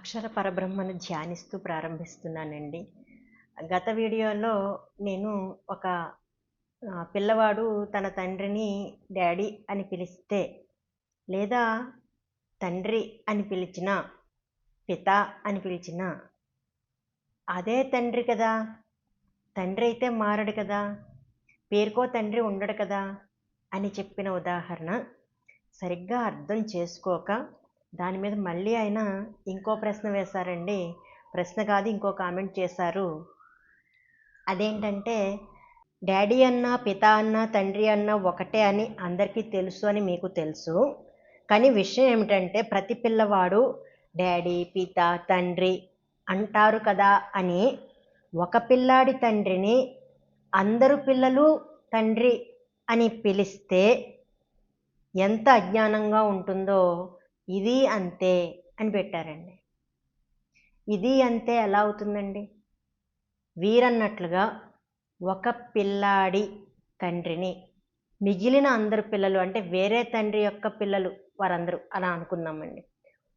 అక్షర పరబ్రహ్మను ధ్యానిస్తూ ప్రారంభిస్తున్నానండి. గత వీడియోలో నేను ఒక పిల్లవాడు తన తండ్రిని డాడీ అని పిలిస్తే లేదా తండ్రి అని పిలిచిన పిత అని పిలిచిన అదే తండ్రి కదా తండ్రి అయితే మారడు కదా పేరుకో తండ్రి ఉండడు కదా అని చెప్పిన ఉదాహరణ సరిగ్గా అర్థం చేసుకోక దాని మీద మళ్ళీ ఆయన ఇంకో ప్రశ్న వేశారండి. ప్రశ్న కాదు ఇంకో కామెంట్ చేశారు. అదేంటంటే డాడీ అన్న పిత అన్న తండ్రి అన్న ఒకటే అని అందరికీ తెలుసు అని మీకు తెలుసు. కానీ విషయం ఏమిటంటే ప్రతి పిల్లవాడు డాడీ పిత తండ్రి అంటారు కదా అని ఒక పిల్లాడి తండ్రిని అందరు పిల్లలు తండ్రి అని పిలిస్తే ఎంత అజ్ఞానంగా ఉంటుందో ఇది అంతే అని పెట్టారండి. ఇది అంతే ఎలా అవుతుందండి? వీరన్నట్లుగా ఒక పిల్లాడి తండ్రిని మిగిలిన అందరు పిల్లలు అంటే వేరే తండ్రి యొక్క పిల్లలు వారందరూ అలా అనుకుందామండి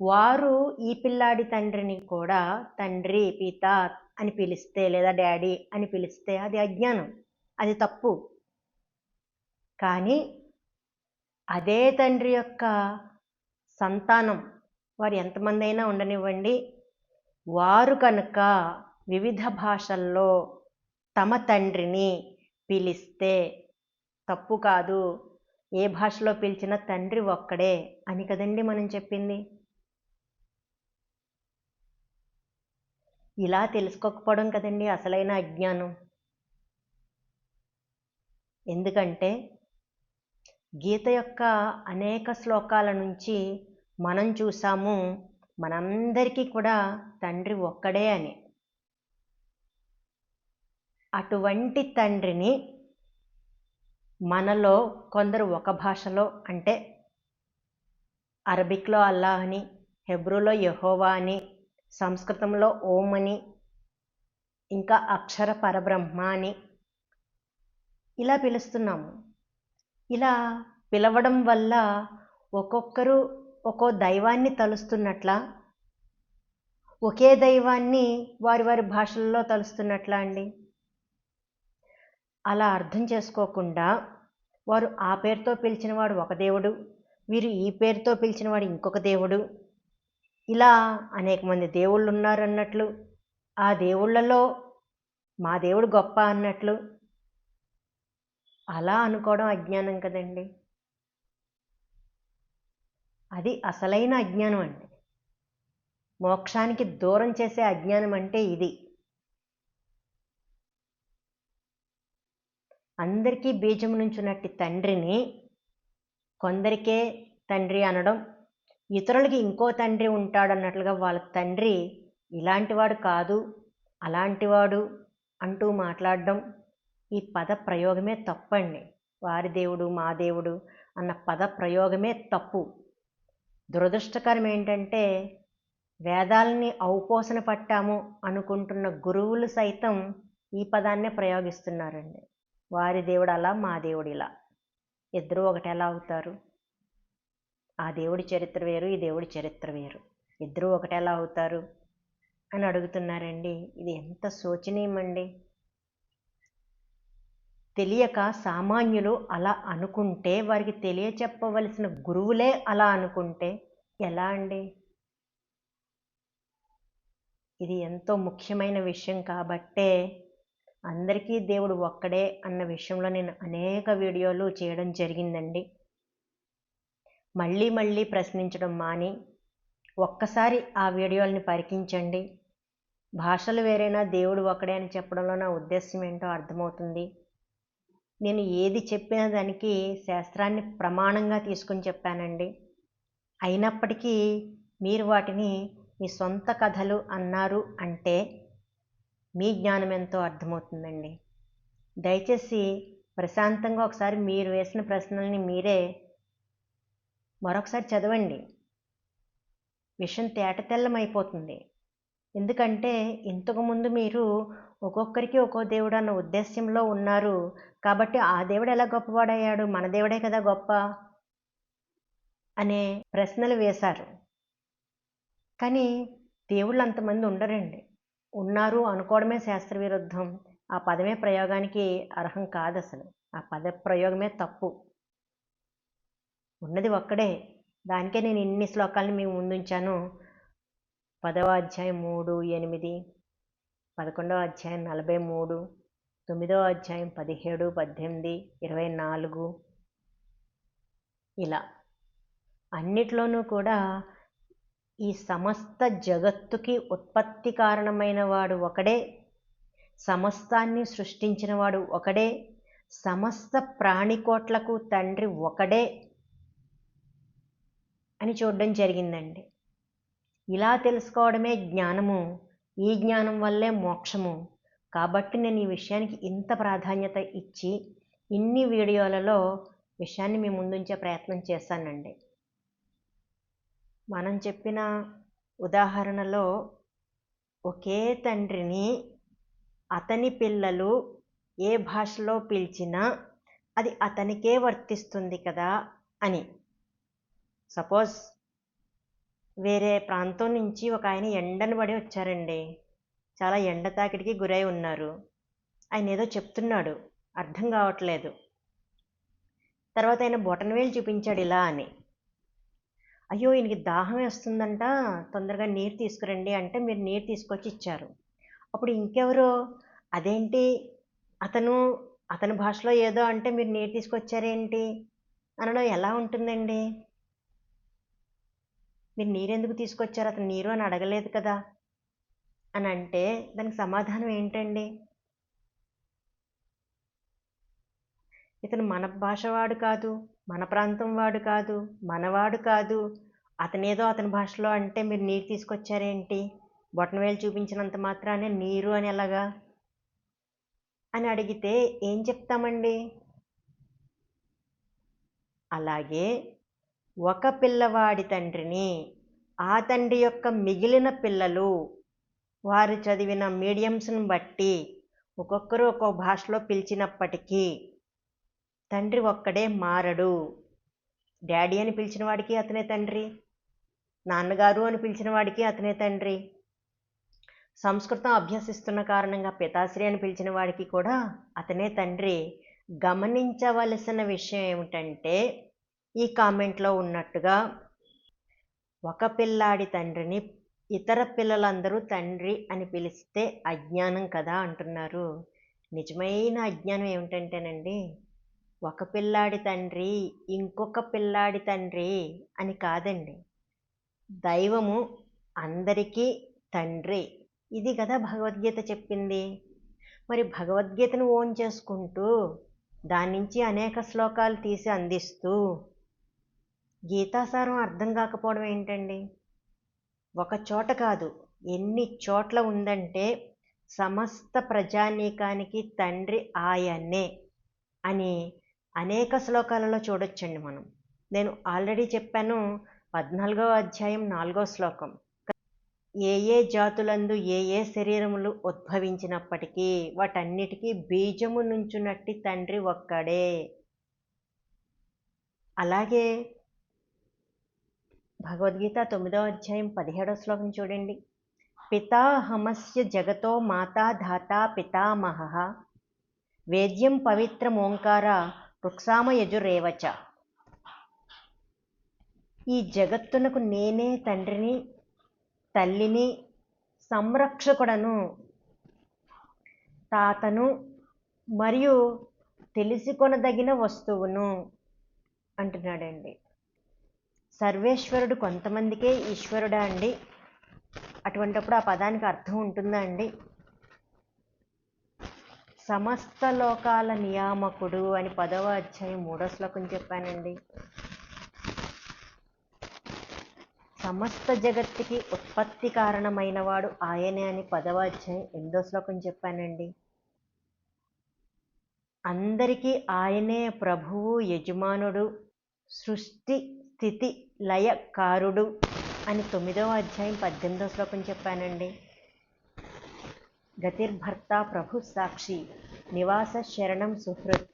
వారు ఈ పిల్లాడి తండ్రిని కూడా తండ్రి పిత అని పిలిస్తే లేదా డాడీ అని పిలిస్తే అది అజ్ఞానం అది తప్పు. కానీ అదే తండ్రి యొక్క సంతానం. వారు ఎంతమంది అయినా ఉండనివ్వండి. వారు కనుక వివిధ భాషల్లో తమ తండ్రిని పిలిస్తే తప్పు కాదు. ఏ భాషలో పిలిచిన తండ్రి ఒక్కడే అని కదండి మనం చెప్పింది. ఇలా తెలుసుకోకపోవడం కదండి అసలైన అజ్ఞానం. ఎందుకంటే గీత యొక్క అనేక శ్లోకాల నుంచి మనం చూసాము మనందరికీ కూడా తండ్రి ఒక్కడే అని. అటువంటి తండ్రిని మనలో కొందరు ఒక భాషలో అంటే అరబిక్లో అల్లా అని హెబ్రూలో యహోవా అని సంస్కృతంలో ఓం అని ఇంకా అక్షర పరబ్రహ్మ అని ఇలా పిలుస్తున్నాము. ఇలా పిలవడం వల్ల ఒక్కొక్కరు ఒక్కో దైవాన్ని తలుస్తున్నట్లా ఒకే దైవాన్ని వారి వారి భాషల్లో తలుస్తున్నట్లా అండి. అలా అర్థం చేసుకోకుండా వారు ఆ పేరుతో పిలిచినవాడు ఒక దేవుడు వీరు ఈ పేరుతో పిలిచినవాడు ఇంకొక దేవుడు. ఇలా అనేక మంది దేవుళ్ళు ఉన్నారు అన్నట్లు ఆ దేవుళ్ళలో మా దేవుడు గొప్ప అన్నట్లు అలా అనుకోవడం అజ్ఞానం కదండి. అది అసలైన అజ్ఞానం అండి. మోక్షానికి దూరం చేసే అజ్ఞానం అంటే ఇది. అందరికీ బీజం నుంచినట్టు తండ్రిని కొందరికే తండ్రి అనడం ఇతరులకి ఇంకో తండ్రి ఉంటాడన్నట్లుగా వాళ్ళ తండ్రి ఇలాంటివాడు కాదు అలాంటివాడు అంటూ మాట్లాడడం ఈ పద ప్రయోగమే తప్పండి. వారి దేవుడు మా దేవుడు అన్న పద ప్రయోగమే తప్పు. దురదృష్టకరం ఏంటంటే వేదాలని ఔపోసన పట్టాము అనుకుంటున్న గురువులు సైతం ఈ పదాన్నే ప్రయోగిస్తున్నారండి. వారి దేవుడు అలా మా దేవుడు ఇలా ఇద్దరు ఒకటి ఎలా అవుతారు. ఆ దేవుడి చరిత్ర వేరు ఈ దేవుడి చరిత్ర వేరు. ఇద్దరు ఒకటి ఎలా అవుతారు అని అడుగుతున్నారండి. ఇది ఎంత శోచనీయమండి. తెలియక సామాన్యులు అలా అనుకుంటే వారికి తెలియచెప్పవలసిన గురువులే అలా అనుకుంటే ఎలా అండి? ఇది ఎంతో ముఖ్యమైన విషయం కాబట్టే అందరికీ దేవుడు ఒక్కడే అన్న విషయంలో నేను అనేక వీడియోలు చేయడం జరిగిందండి. మళ్ళీ మళ్ళీ ప్రశ్నించడం మాని ఒక్కసారి ఆ వీడియోల్ని పరికించండి. భాషలు వేరైనా దేవుడు ఒక్కడే అని చెప్పడంలో నా ఉద్దేశం ఏంటో అర్థమవుతుంది. నేను ఏది చెప్పిన దానికి శాస్త్రాన్ని ప్రమాణంగా తీసుకుని చెప్పానండి. అయినప్పటికీ మీరు వాటిని మీ సొంత కథలు అన్నారు అంటే మీ జ్ఞానం ఎంతో అర్థమవుతుందండి. దయచేసి ప్రశాంతంగా ఒకసారి మీరు వేసిన ప్రశ్నల్ని మీరే మరొకసారి చదవండి. విషయం తేటతెల్లమైపోతుంది. ఎందుకంటే ఇంతకుముందు మీరు ఒక్కొక్కరికి ఒక్కో దేవుడు అన్న ఉద్దేశ్యంలో ఉన్నారు. కాబట్టి ఆ దేవుడు ఎలా గొప్పవాడయ్యాడు? మన దేవుడే కదా గొప్ప? అనే ప్రశ్నలు వేశారు. కానీ దేవుళ్ళు అంతమంది ఉండరండి. ఉన్నారు అనుకోవడమే శాస్త్ర విరుద్ధం ఆ పదమే ప్రయోగానికి అర్హం కాదు అసలు ఆ పద ప్రయోగమే తప్పు. ఉన్నది ఒక్కడే. దానికే నేను ఇన్ని శ్లోకాలను మీకు ముందుంచాను. పదవ అధ్యాయం మూడు ఎనిమిది. పదకొండవ అధ్యాయం నలభై మూడు తొమ్మిదవ అధ్యాయం పదిహేడు పద్దెనిమిది ఇరవై నాలుగు. ఇలా అన్నిట్లోనూ కూడా ఈ సమస్త జగత్తుకి ఉత్పత్తి కారణమైన వాడు ఒకడే సమస్తాన్ని సృష్టించిన వాడు ఒకడే సమస్త ప్రాణికోట్లకు తండ్రి ఒకడే అని చూడడం జరిగిందండి. ఇలా తెలుసుకోవడమే జ్ఞానము. ఈ జ్ఞానం వల్లే మోక్షము. కాబట్టి నేను ఈ విషయానికి ఇంత ప్రాధాన్యత ఇచ్చి ఇన్ని వీడియోలలో విషయాన్ని మీ ముందుంచే ప్రయత్నం చేశానండి. మనం చెప్పిన ఉదాహరణలో ఒకే తండ్రిని అతని పిల్లలు ఏ భాషలో పిలిచినా అది అతనికే వర్తిస్తుంది కదా అని. సపోజ్ వేరే ప్రాంతం నుంచి ఒక ఆయన ఎండను పడి వచ్చారండి. చాలా ఎండ తాకిడికి గురై ఉన్నారు. ఆయన ఏదో చెప్తున్నాడు. అర్థం కావట్లేదు. తర్వాత ఆయన బొటనవేలు చూపించాడు ఇలా అని. అయ్యో ఈయనకి దాహం వేస్తుందంట. తొందరగా నీరు తీసుకురండి అంటే మీరు నీరు తీసుకొచ్చి ఇచ్చారు. అప్పుడు ఇంకెవరో? అదేంటి? అతను అతని భాషలో ఏదో అంటే మీరు నీరు తీసుకొచ్చారేంటి? అనడం ఎలా ఉంటుందండి? మీరు నీరెందుకు తీసుకొచ్చారు? అతను నీరు అని అడగలేదు కదా? అని అంటే దానికి సమాధానం ఏంటండి? ఇతను మన భాష వాడు కాదు మన ప్రాంతం వాడు కాదు మనవాడు కాదు. అతనేదో అతని భాషలో అంటే మీరు నీరు తీసుకొచ్చారేంటి బొటనవేలు చూపించినంత మాత్రానే నీరు అని ఎలాగా? అని అడిగితే ఏం చెప్తామండి? అలాగే ఒక పిల్లవాడి తండ్రిని ఆ తండ్రి యొక్క మిగిలిన పిల్లలు వారు చదివిన మీడియంస్ని బట్టి ఒక్కొక్కరు ఒక్కో భాషలో పిలిచినప్పటికీ తండ్రి ఒక్కడే మారడు. డాడీ అని పిలిచిన వాడికి అతనే తండ్రి. నాన్నగారు అని పిలిచిన వాడికి అతనే తండ్రి. సంస్కృతం అభ్యసిస్తున్న కారణంగా పితాశ్రీ అని పిలిచిన వాడికి కూడా అతనే తండ్రి. గమనించవలసిన విషయం ఏమిటంటే ఈ కామెంట్లో ఉన్నట్టుగా ఒక పిల్లాడి తండ్రిని ఇతర పిల్లలందరూ తండ్రి అని పిలిస్తే అజ్ఞానం కదా అంటున్నారు. నిజమైన అజ్ఞానం ఏమిటంటేనండి ఒక పిల్లాడి తండ్రి ఇంకొక పిల్లాడి తండ్రి అని కాదండి. దైవము అందరికీ తండ్రి. ఇది కదా భగవద్గీత చెప్పింది. మరి భగవద్గీతను ఓన్ చేసుకుంటూ దాని నుంచి అనేక శ్లోకాలు తీసి అందిస్తూ గీతాసారం అర్థం కాకపోవడం ఏంటండి? ఒక చోట కాదు ఎన్ని చోట్ల ఉందంటే సమస్త ప్రజానీకానికి తండ్రి ఆయనే అని అనేక శ్లోకాలలో చూడొచ్చండి మనం. నేను ఆల్రెడీ చెప్పాను పద్నాలుగో అధ్యాయం నాలుగో శ్లోకం. ఏ ఏ జాతులందు ఏ ఏ శరీరములు ఉద్భవించినప్పటికీ వాటన్నిటికీ బీజము నుంచునట్టి తండ్రి ఒక్కడే. అలాగే భగవద్గీత తొమ్మిదవ అధ్యాయం పదిహేడవ శ్లోకం చూడండి. పితాహమస్య జగతో మాతా ధాత పితామహ. వేద్యం పవిత్రమోంకార రుక్సామ యజురేవచ. ఈ జగత్తునకు నేనే తండ్రిని తల్లిని సంరక్షకుడను తాతను మరియు తెలుసుకొనదగిన వస్తువును అంటున్నాడండి. సర్వేశ్వరుడు కొంతమందికే ఈశ్వరుడా అండి. అటువంటప్పుడు ఆ పదానికి అర్థం ఉంటుందా అండి? సమస్త లోకాల నియామకుడు అని పదవ అధ్యాయం మూడో శ్లోకం చెప్పానండి. సమస్త జగత్తుకి ఉత్పత్తి కారణమైన వాడు ఆయనే అని పదవ అధ్యాయం ఎనిమిదో శ్లోకం చెప్పానండి. అందరికీ ఆయనే ప్రభువు యజమానుడు సృష్టి స్థితి లయకారుడు అని తొమ్మిదవ అధ్యాయం పద్దెనిమిదవ శ్లోకం చెప్పానండి. గతిర్భర్త ప్రభు సాక్షి నివాస శరణం సుహృత్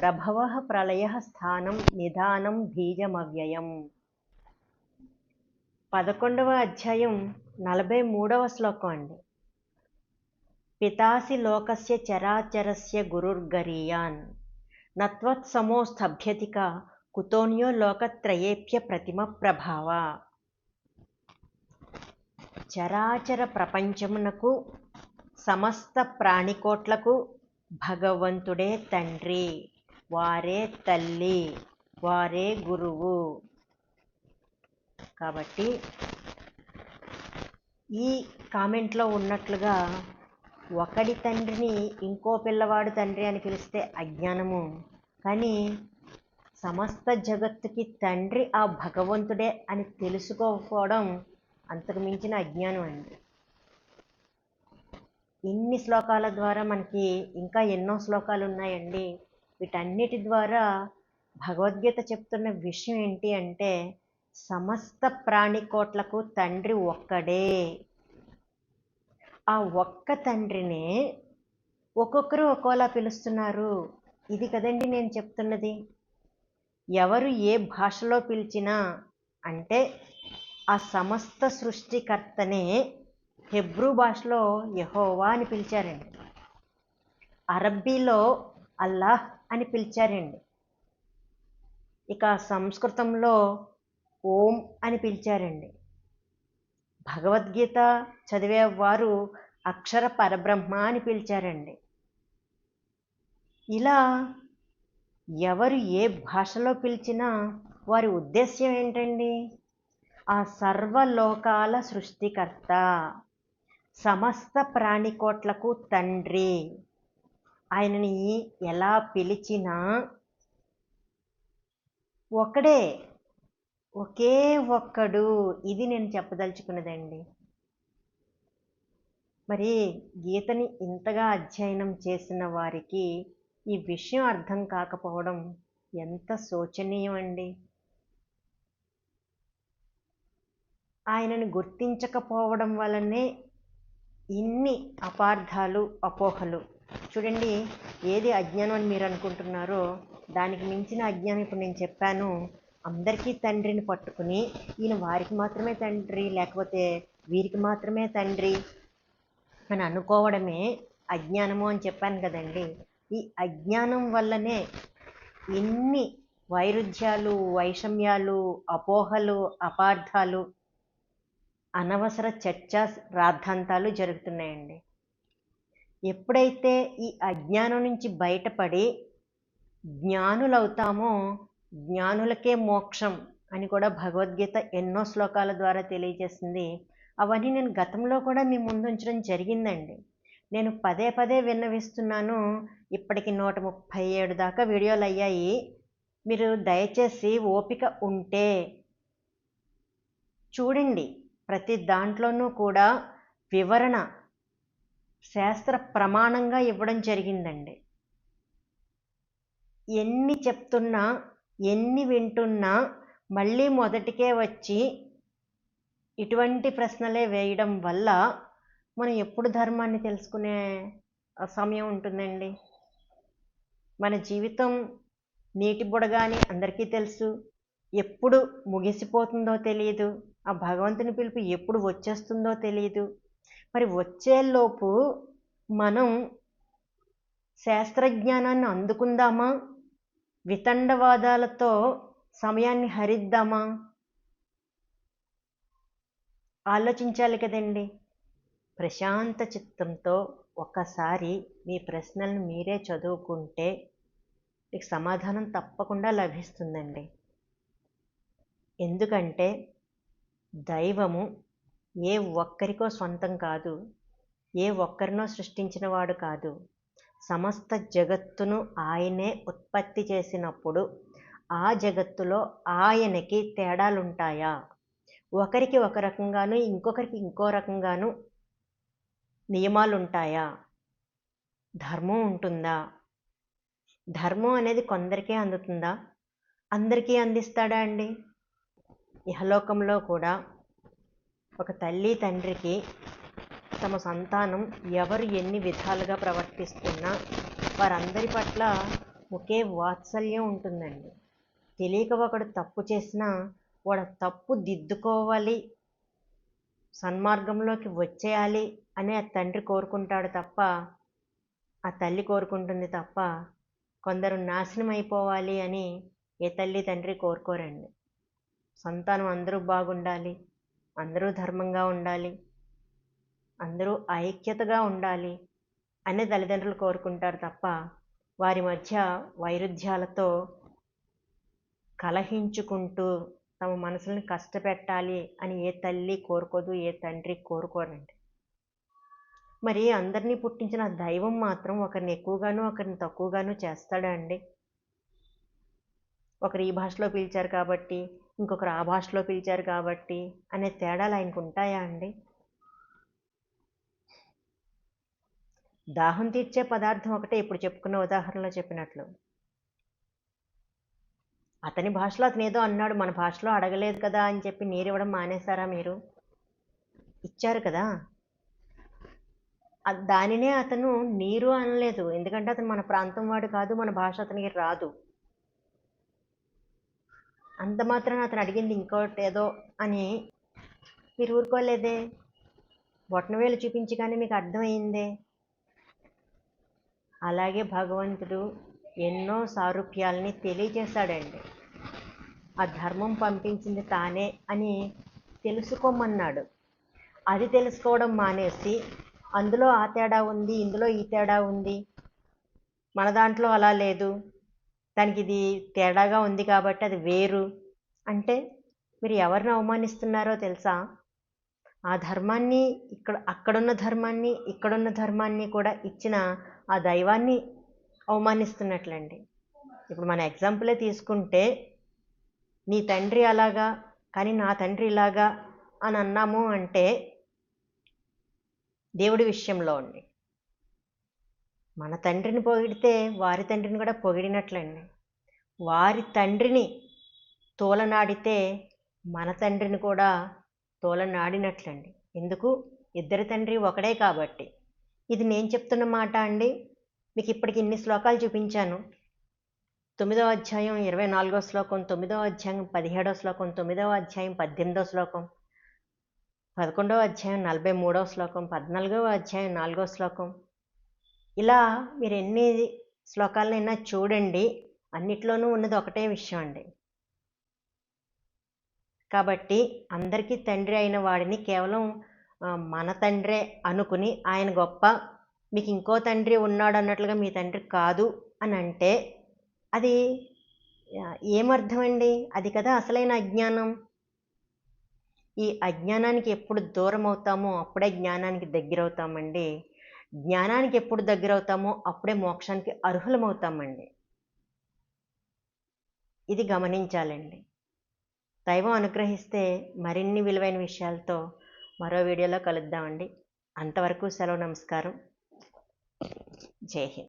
ప్రభవ ప్రళయ స్థానం నిధానం బీజమవ్యయం. పదకొండవ అధ్యాయం నలభై మూడవ శ్లోకం అండి. పితాసి లోకస్య చరాచరస్య గురుర్గరీయాన్ నత్వత్సమోస్తభ్యతిక కుతోన్యో లోకత్రయేభ్య ప్రతిమ ప్రభావ. చరాచర ప్రపంచమునకు సమస్త ప్రాణికోట్లకు భగవంతుడే తండ్రి వారే తల్లి వారే గురువు. కాబట్టి ఈ కామెంట్లో ఉన్నట్లుగా ఒకడి తండ్రిని ఇంకో పిల్లవాడు తండ్రి అని పిలిస్తే అజ్ఞానము. కానీ సమస్త జగత్తుకి తండ్రి ఆ భగవంతుడే అని తెలుసుకోకపోవడం అంతకు మించిన అజ్ఞానం అండి. ఇన్ని శ్లోకాల ద్వారా మనకి ఇంకా ఎన్నో శ్లోకాలు ఉన్నాయండి. వీటన్నిటి ద్వారా భగవద్గీత చెప్తున్న విషయం ఏంటి అంటే సమస్త ప్రాణికోట్లకు తండ్రి ఒక్కడే. ఆ ఒక్క తండ్రినే ఒక్కొక్కరు ఒక్కోలా పిలుస్తున్నారు. ఇది కదండి నేను చెప్తున్నది? ఎవరు ఏ భాషలో పిలిచినా అంటే ఆ సమస్త సృష్టికర్తనే హెబ్రూ భాషలో యహోవా అని పిలిచారండి. అరబ్బీలో అల్లాహ్ అని పిలిచారండి. ఇక సంస్కృతంలో ఓం అని పిలిచారండి. భగవద్గీత చదివేవారు అక్షర పరబ్రహ్మ అని పిలిచారండి. ఇలా ఎవరు ఏ భాషలో పిలిచినా వారి ఉద్దేశ్యం ఏంటండి? ఆ సర్వలోకాల సృష్టికర్త సమస్త ప్రాణికోట్లకు తండ్రి. ఆయనని ఎలా పిలిచినా ఒకడే ఒకే ఒక్కడు. ఇది నేను చెప్పదలుచుకున్నదండి. మరి గీతని ఇంతగా అధ్యయనం చేసిన వారికి ఈ విషయం అర్థం కాకపోవడం ఎంత శోచనీయం అండి ఆయనను గుర్తించకపోవడం వలనే ఇన్ని అపార్థాలు అపోహలు. చూడండి ఏది అజ్ఞానం అని మీరు అనుకుంటున్నారో దానికి మించిన అజ్ఞానం ఇప్పుడు నేను చెప్పాను. అందరికీ తండ్రిని పట్టుకుని ఈయన వారికి మాత్రమే తండ్రి లేకపోతే వీరికి మాత్రమే తండ్రి అని అనుకోవడమే అజ్ఞానము అని చెప్పాను కదండి. ఈ అజ్ఞానం వల్లనే ఎన్ని వైరుధ్యాలు వైషమ్యాలు అపోహలు అపార్థాలు అనవసర చర్చ రాద్ధాంతాలు జరుగుతున్నాయండి. ఎప్పుడైతే ఈ అజ్ఞానం నుంచి బయటపడి జ్ఞానులవుతామో జ్ఞానులకే మోక్షం అని కూడా భగవద్గీత ఎన్నో శ్లోకాల ద్వారా తెలియజేస్తుంది అవన్నీ నేను గతంలో కూడా మీ ముందు ఉంచడం జరిగిందండి. నేను పదే పదే విన్నవిస్తున్నాను. ఇప్పటికి నూట ముప్పై ఏడు దాకా వీడియోలు అయ్యాయి. మీరు దయచేసి ఓపిక ఉంటే చూడండి. ప్రతి దాంట్లోనూ కూడా వివరణ శాస్త్ర ప్రమాణంగా ఇవ్వడం జరిగిందండి. ఎన్ని చెప్తున్నా ఎన్ని వింటున్నా మళ్ళీ మొదటికే వచ్చి ఇటువంటి ప్రశ్నలే వేయడం వల్ల మనం ఎప్పుడు ధర్మాన్ని తెలుసుకునే సమయం ఉంటుందండి. మన జీవితం నీటి బుడగాని అందరికీ తెలుసు. ఎప్పుడు ముగిసిపోతుందో తెలియదు ఆ భగవంతుని పిలుపు ఎప్పుడు వచ్చేస్తుందో తెలియదు మరి వచ్చేలోపు మనం శాస్త్రజ్ఞానాన్ని అందుకుందామా? వితండవాదాలతో సమయాన్ని హరిద్దామా? ఆలోచించాలి కదండి. ప్రశాంత చిత్తంతో ఒక్కసారి మీ ప్రశ్నలను మీరే చదువుకుంటే మీకు సమాధానం తప్పకుండా లభిస్తుందండి. ఎందుకంటే దైవము ఏ ఒక్కరికో సొంతం కాదు ఏ ఒక్కరినో సృష్టించినవాడు కాదు. సమస్త జగత్తును ఆయనే ఉత్పత్తి చేసినప్పుడు ఆ జగత్తులో ఆయనకి తేడాలుంటాయా? ఒకరికి ఒక రకంగాను ఇంకొకరికి ఇంకో రకంగాను నియమాలుంటాయా? ధర్మం ఉంటుందా? ధర్మం అనేది కొందరికే అందుతుందా? అందరికీ అందిస్తాడా అండి? ఇహలోకంలో కూడా ఒక తల్లి తండ్రికి తమ సంతానం ఎవరు ఎన్ని విధాలుగా ప్రవర్తిస్తున్నా వారందరి పట్ల ఒకే వాత్సల్యం ఉంటుందండి. తెలియక ఒకడు తప్పు చేసినా వాడు తప్పు దిద్దుకోవాలి సన్మార్గంలోకి వచ్చేయాలి అని ఆ తండ్రి కోరుకుంటాడు తప్ప ఆ తల్లి కోరుకుంటుంది తప్ప కొందరు నాశనం అయిపోవాలి అని ఏ తల్లి తండ్రి కోరుకోరండి. సంతానం అందరూ బాగుండాలి అందరూ ధర్మంగా ఉండాలి అందరూ ఐక్యతగా ఉండాలి అనే తల్లిదండ్రులు కోరుకుంటారు తప్ప వారి మధ్య వైరుధ్యాలతో కలహించుకుంటూ తమ మనసుల్ని కష్టపెట్టాలి అని ఏ తల్లి కోరుకోదు ఏ తండ్రి కోరుకోరండి. మరి అందరినీ పుట్టించిన దైవం మాత్రం ఒకరిని ఎక్కువగాను ఒకరిని తక్కువగాను చేస్తాడా అండి ఒకరు ఈ భాషలో పిలిచారు కాబట్టి ఇంకొకరు ఆ భాషలో పిలిచారు కాబట్టి అనే తేడాలు ఆయనకు ఉంటాయా అండి? దాహం తీర్చే పదార్థం ఒకటే ఇప్పుడు చెప్పుకున్న ఉదాహరణలో చెప్పినట్లు. అతని భాషలో అతను ఏదో అన్నాడు మన భాషలో అడగలేదు కదా అని చెప్పి నీరు ఇవ్వడం మానేశారా మీరు? ఇచ్చారు కదా? దానినే అతను నీరు అనలేదు. ఎందుకంటే అతను మన ప్రాంతం వాడు కాదు మన భాష అతనికి రాదు. అంత మాత్రం అతను అడిగింది ఇంకోటి ఏదో అని. మీరు ఊరుకోలేదే? బొట్టనవేలు చూపించి కానీ మీకు అర్థమైందే? అలాగే భగవంతుడు ఎన్నో సారూప్యాలని తెలియజేశాడండి. ఆ ధర్మం పంపించింది తానే అని తెలుసుకోమన్నాడు. అది తెలుసుకోవడం మానేసి అందులో ఆ తేడా ఉంది ఇందులో ఈ తేడా ఉంది. మన దాంట్లో అలా లేదు. దానికి ఇది తేడాగా ఉంది కాబట్టి అది వేరు. అంటే మీరు ఎవరిని అవమానిస్తున్నారో తెలుసా? ఆ ధర్మాన్ని ఇక్కడ అక్కడున్న ధర్మాన్ని ఇక్కడున్న ధర్మాన్ని కూడా ఇచ్చిన ఆ దైవాన్ని అవమానిస్తున్నట్లండి. ఇప్పుడు మన ఎగ్జాంపులే తీసుకుంటే నీ తండ్రి అలాగా కానీ నా తండ్రి ఇలాగా అని అన్నాము అంటే దేవుడి విషయంలో అండి. మన తండ్రిని పొగిడితే వారి తండ్రిని కూడా పొగిడినట్లండి. వారి తండ్రిని తోలనాడితే మన తండ్రిని కూడా తోలనాడినట్లండి. ఎందుకు? ఇద్దరి తండ్రి ఒకడే కాబట్టి. ఇది నేను చెప్తున్న మాట అండి. మీకు ఇప్పటికి ఇన్ని శ్లోకాలు చూపించాను. తొమ్మిదవ అధ్యాయం ఇరవై నాలుగో శ్లోకం తొమ్మిదవ అధ్యాయం పదిహేడో శ్లోకం తొమ్మిదవ అధ్యాయం పద్దెనిమిదో శ్లోకం పదకొండవ అధ్యాయం నలభై మూడవ శ్లోకం పద్నాలుగవ అధ్యాయం నాలుగో శ్లోకం. ఇలా మీరు ఎన్ని శ్లోకాలనైనా చూడండి అన్నిట్లోనూ ఉన్నది ఒకటే విషయం అండి. కాబట్టి అందరికీ తండ్రి అయిన వాడిని కేవలం మన తండ్రే అనుకుని ఆయన గొప్ప మీకు ఇంకో తండ్రి ఉన్నాడు అన్నట్లుగా మీ తండ్రి కాదు అని అంటే అది ఏమర్థమండి అది కదా అసలైన అజ్ఞానం. ఈ అజ్ఞానానికి ఎప్పుడు దూరం అవుతామో అప్పుడే జ్ఞానానికి దగ్గర అవుతామండి జ్ఞానానికి ఎప్పుడు దగ్గర అవుతామో అప్పుడే మోక్షానికి అర్హులమవుతామండి. ఇది గమనించాలండి. దైవం అనుగ్రహిస్తే మరిన్ని విలువైన విషయాలతో మరో వీడియోలో కలుద్దామండి. అంతవరకు సెలవు నమస్కారం. జై హింద్.